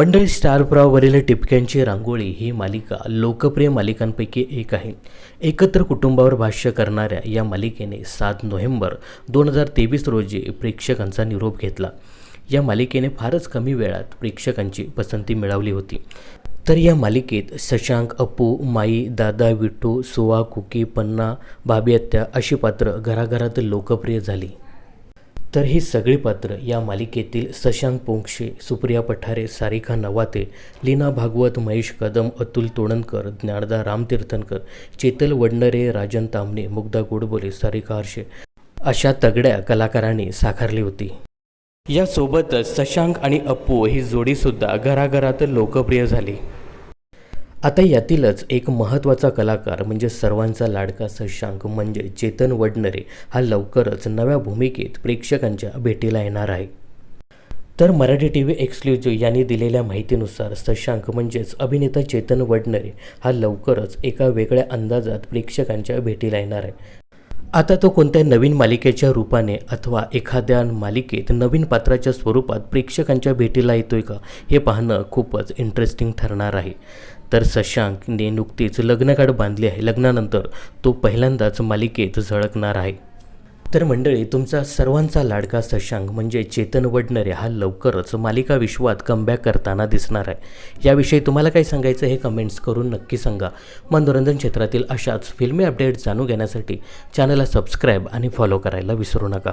मंडळी स्टार टिपक्यांची रांगोळी ही मालिका लोकप्रिय मालिकांपैकी एक आहे. एकत्र कुटुंबावर भाष्य करणाऱ्या या मालिकेने सात नोव्हेंबर दोन हजार तेवीस रोजी प्रेक्षकांचा निरोप घेतला. या मालिकेने फारच कमी वेळात प्रेक्षकांची पसंती मिळवली होती. तर या मालिकेत शशांक अप्पू माई दादा विठू सुवा कुकी पन्ना भाभी अत्या अशी पात्र घराघरात लोकप्रिय झाली. तर ही सगळी पात्र या मालिकेतील सशांक पोंक्षे सुप्रिया पठारे सारिका नवाते लीना भागवत महेश कदम अतुल तोडणकर ज्ञानदा रामतीर्थनकर चेतल वडनरे राजन तामणे मुग्धा गोडबोले सारिका हर्षे अशा तगड्या कलाकारांनी साकारली होती. यासोबतच सशांक आणि अप्पू ही जोडीसुद्धा घराघरात लोकप्रिय झाली. आता यातीलच एक महत्त्वाचा कलाकार म्हणजे सर्वांचा लाडका शशांक म्हणजे चेतन वडनरे हा लवकरच नव्या भूमिकेत प्रेक्षकांच्या भेटीला येणार आहे. तर मराठी टी व्ही एक्सक्लुझिव्ह यांनी दिलेल्या माहितीनुसार शशांक म्हणजेच अभिनेता चेतन वडनरे हा लवकरच एका वेगळ्या अंदाजात प्रेक्षकांच्या भेटीला येणार आहे. आता तो कोणत्या नवीन मालिकेच्या रूपाने अथवा एखाद्या मालिकेत नवीन पात्राच्या स्वरूपात प्रेक्षकांच्या भेटीला येतोय का हे पाहणं खूपच इंटरेस्टिंग ठरणार आहे. तर शशांकने नुकतीच लग्नकाड बांधली आहे. लग्नानंतर तो पहिल्यांदाच मालिकेत झळकणार आहे. तर मंडळी तुमचा सर्वांचा लाडका सशांक म्हणजे चेतन वडनरे हा लवकरच मालिका विश्वात कमबॅक करताना दिसणार आहे. याविषयी तुम्हाला काय सांगायचं हे कमेंट्स करून नक्की सांगा. मनोरंजन क्षेत्रातील अशाच फिल्मी अपडेट जाणून घेण्यासाठी चॅनलला सबस्क्राईब आणि फॉलो करायला विसरू नका.